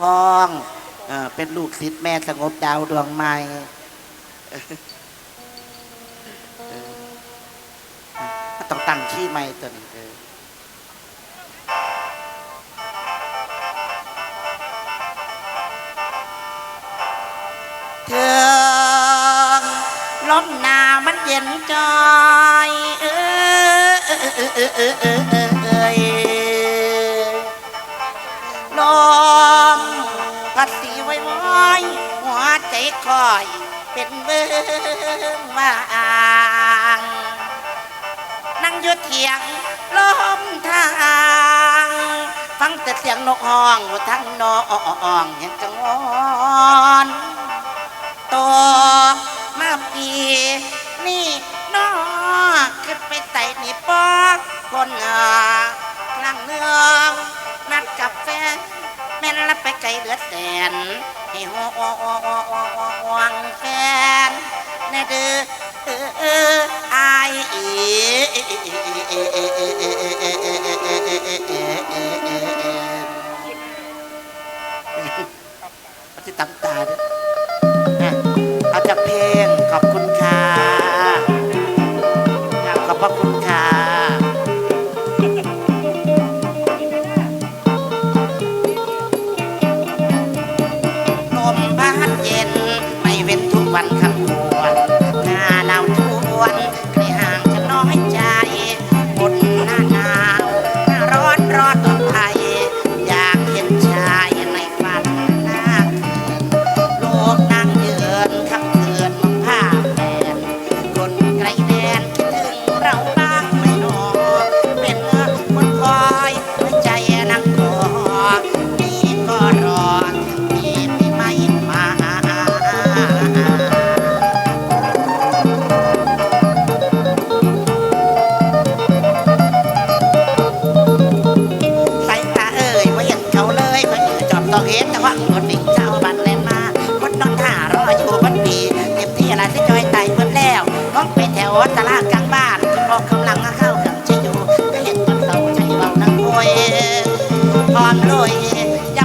ทองเป็นลูกศิษย์แม่สงบดาวดวงใหม่ต้องตั้งชื่อใหม่ตัวนี้เธอลมหนามันเย็นจอยเออเออเออเออเออเออลม อยหัวใจคอยเป็นเบื้องว่างนั่งยุดเถียงลมทาง ฟังแต่เสียงนกฮ้องทั้งนออ่องเห็นจังวอนโตมาปีนี่นอขึ้นไปใส่นี่ปอกคนเหงาลังเนืองนัดกับแฟน แม่นละไปไกลเหลือแสนให้หัววังแฟนแนเด้อเอออายอีที่ตำตาด้วยเอาจากเพลงขอบคุณค่ะขอบพระคุณ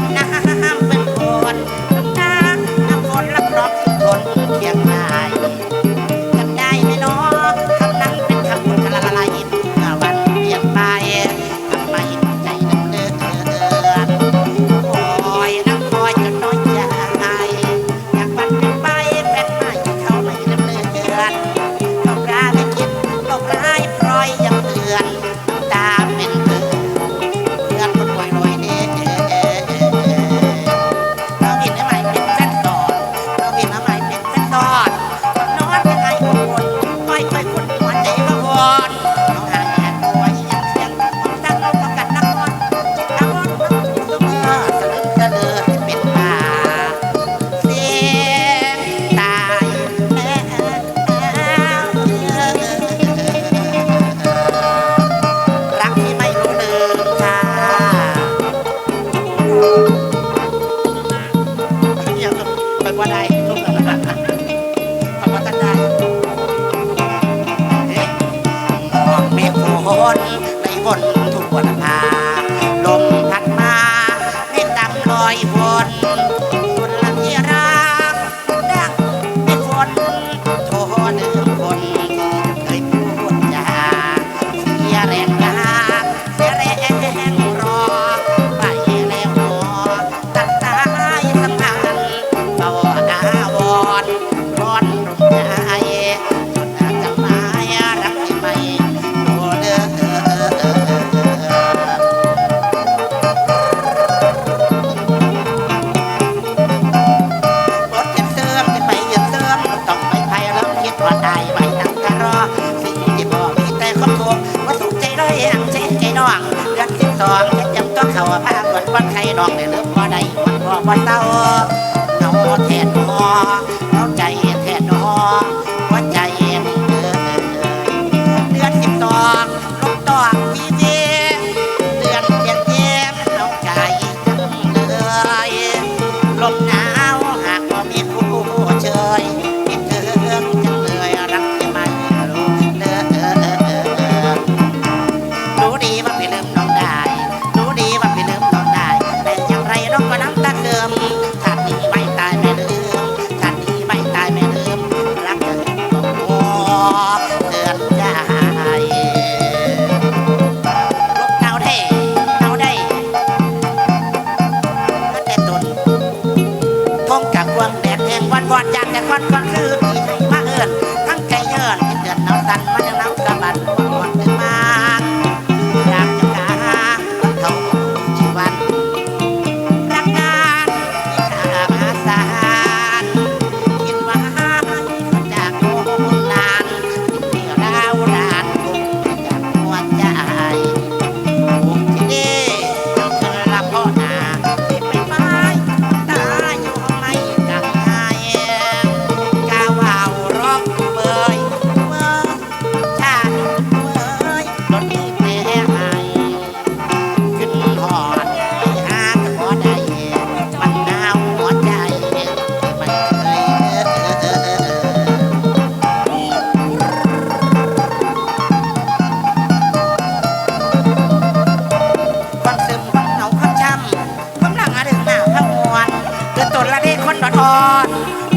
ำน้ำเป็นคนน้ำน้ำคนรับรองทุกคนเชียงรายำได้ไหมเนาะคำนั้นเป็นคำคนกะะละลายมื่อวันเปลี่ยนไปทำไมใจดำเนินคอยนักคอยจนน้อยใจอยากวันเป็นไปเป็นมาเขาไม่ดำเนินต้องร้ายคิดต้องายปล่อยยังเตือน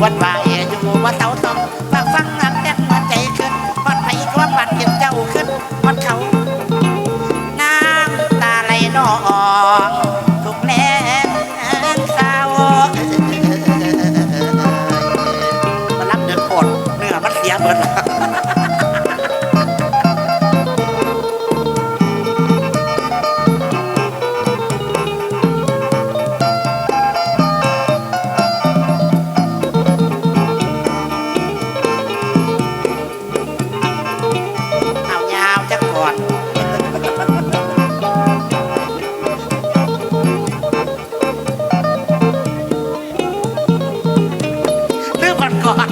วัดว่าเออยู่วัดเตา ก่อน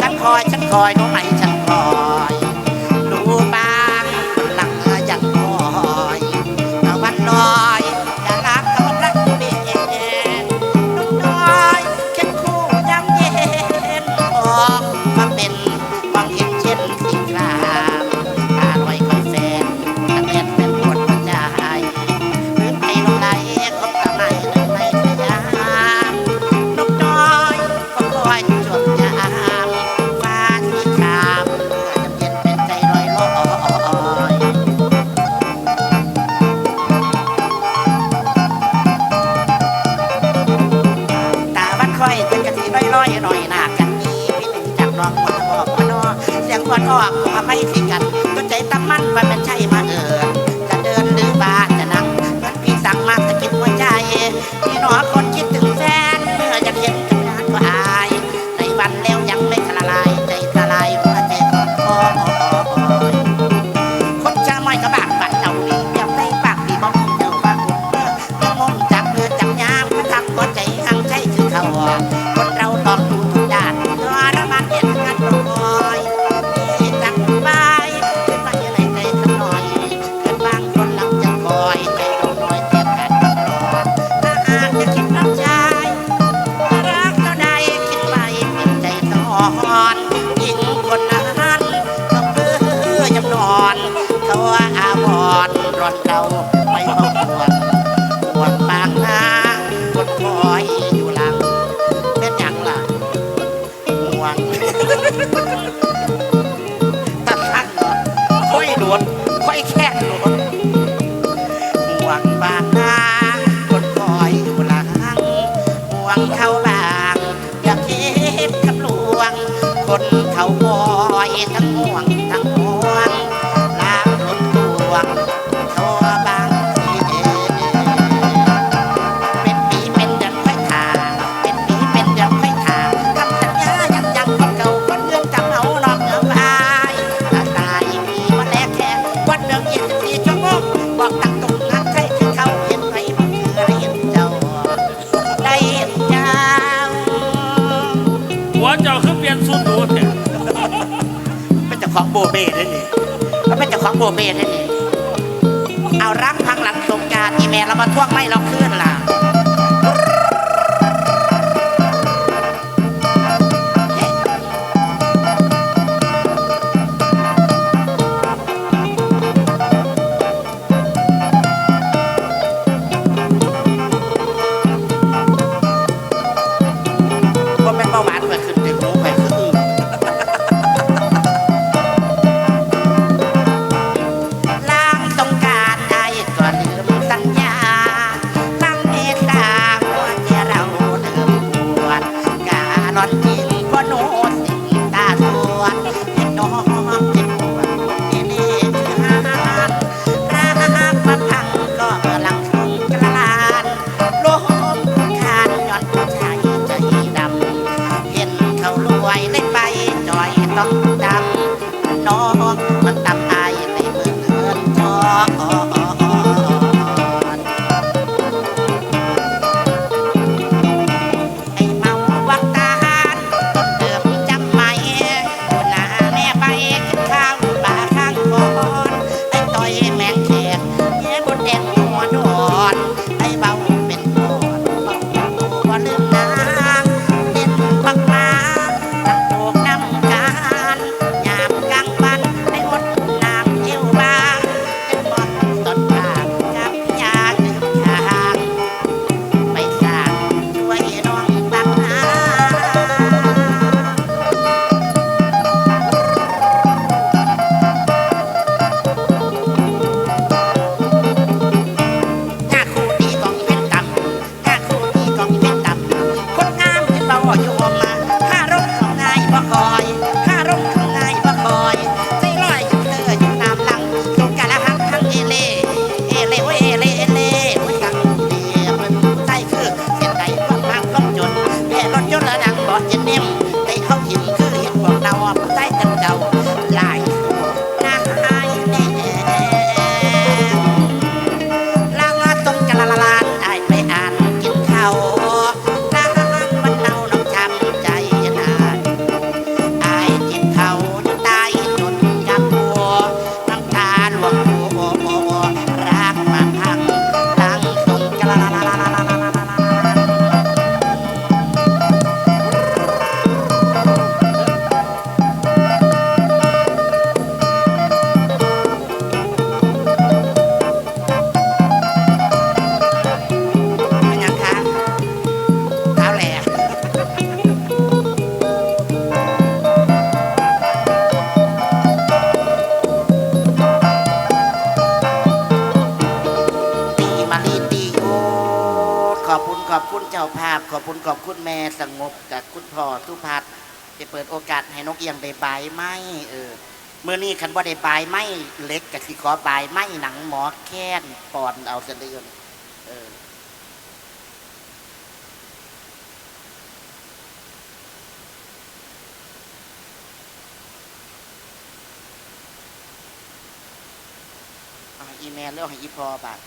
ฉันคอยฉันคอยน้องไหมฉันคอย ว่าไม่คือกันตัวใจตั้มมั่นว่ามันใช่มาเออจะเดินหรือว่าจะนั่งมันพี่สั่งมากจะกิดหัวใจพี่หนอคน ดเขาบอยทั้งห่วงทั้ง เบ้ด้วนี่ก็เป็นเจ้าของโบเบ้นี่เอารักพังหลังสงการทีแม่เรามาท่วงไม่เราขึ้นล่ะ เปิดโอกาสให้นกเอียงได้บายไม้เออเมื่อนี้คันว่าได้บายไม้เล็กกับสิขอบายไม้หนังหมอแค้นปอนเอาเสดือนเออเอาให้อีเมลเรื่องให้อีพอบาท